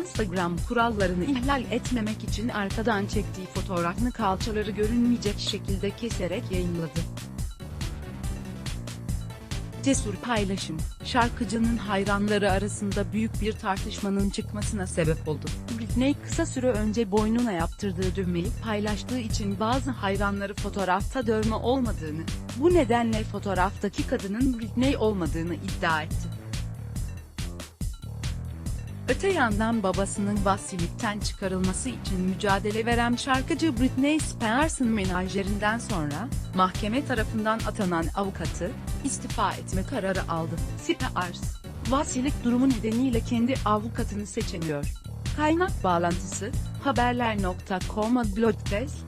Instagram kurallarını ihlal etmemek için arkadan çektiği fotoğrafını kalçaları görünmeyecek şekilde keserek yayınladı. Cesur paylaşım, şarkıcının hayranları arasında büyük bir tartışmanın çıkmasına sebep oldu. Britney kısa süre önce boynuna yaptırdığı dövmeyi paylaştığı için bazı hayranları fotoğrafta dövme olmadığını, bu nedenle fotoğraftaki kadının Britney olmadığını iddia etti. Öte yandan babasının vasilikten çıkarılması için mücadele veren şarkıcı Britney Spears'ın menajerinden sonra, mahkeme tarafından atanan avukatı, istifa etme kararı aldı. Spears, vasilik durumu nedeniyle kendi avukatını seçemiyor. Kaynak bağlantısı, haberler.com Bloodtest,